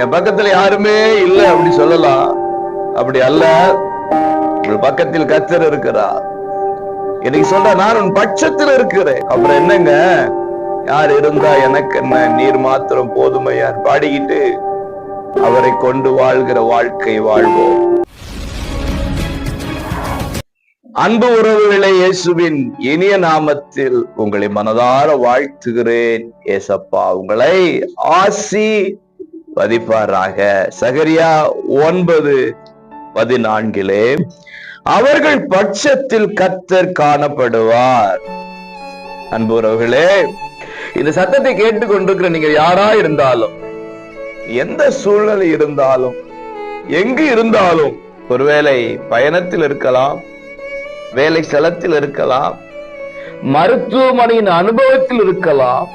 என் பக்கத்துல யாருமே இல்லை அப்படி சொல்லலாம். அப்படி அல்ல. உங்கள் பக்கத்தில் கத்தர் இருக்கிறார். எனக்கு சொல்ற நான் உன் பட்சத்தில் இருக்கிறேன். அப்புறம் என்னங்க? யார் இருந்தா எனக்கு என்ன? நீர் மாத்திரம் போதுமையார் பாடிக்கிட்டு அவரை கொண்டு வாழ்கிற வாழ்க்கை வாழ்வோம். அன்பு உறவுகளை இயேசுவின் இனிய நாமத்தில் உங்களை மனதார வாழ்த்துகிறேன். ஏசப்பா உங்களை ஆசி பதிப்பாராக. சகரியா ஒன்பது பதினான்கிலே அவர்கள் பட்சத்தில் கத்தர் காணப்படுவார். அன்பு இந்த சத்தத்தை கேட்டுக்கொண்டிருக்கிற நீங்க யாரா இருந்தாலும் எந்த சூழ்நிலை இருந்தாலும் எங்கு இருந்தாலும் ஒருவேளை பயணத்தில் இருக்கலாம் வேலை ஸ்தலத்தில் இருக்கலாம் மருத்துவமனையின் அனுபவத்தில் இருக்கலாம்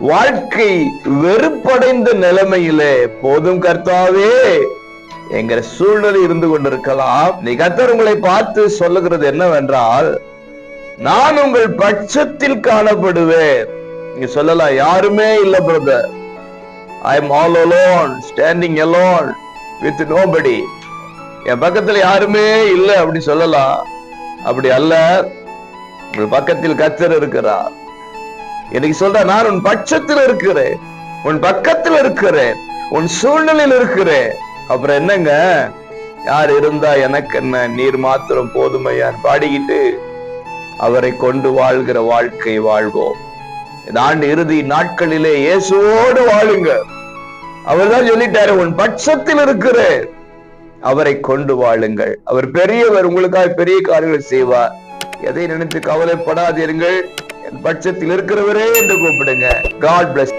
வாழ்க்கை வெறுப்படைந்த நிலைமையிலே போதும் கர்த்தாவே. எங்கிற சூழ்நிலை இருந்து கொண்டிருக்கலாம். நீ கர்த்தர் உங்களை பார்த்து சொல்லுகிறது என்னவென்றால் நான் உங்கள் பட்சத்தில் காணப்படுவேன். நீங்க சொல்லலாம் யாருமே இல்ல brother. I am all alone standing alone with nobody என் பக்கத்துல யாருமே இல்லை அப்படி சொல்லலாம். அப்படி அல்ல. உங்கள் பக்கத்தில் கத்தர் இருக்கிறார். இன்னைக்கு சொல்ற நான் உன் பட்சத்தில் இருக்கிறேன். உன் பக்கத்தில் இருக்கிறேன். உன் சூழ்நிலையில் இருக்கிறேன். அப்புறம் என்னங்க? யார் இருந்தா எனக்கு என்ன? நீர் மாத்திரம் போதுமையார் பாடிக்கிட்டு அவரை கொண்டு வாழ்கிற வாழ்க்கை வாழ்வோம். இந்த ஆண்டு இறுதி நாட்களிலே இயேசுவோடு வாழுங்க அவர்தான் சொல்லிட்டாரு உன் பட்சத்தில் இருக்கிறேன். அவரை கொண்டு வாழுங்கள். அவர் பெரியவர் உங்களுக்காக பெரிய காரியங்கள் செய்வார். எதை நினைத்து கவலைப்படாதீர்கள். பட்சத்தில் இருக்கிறவரே என்று கூப்பிடுங்க. God plus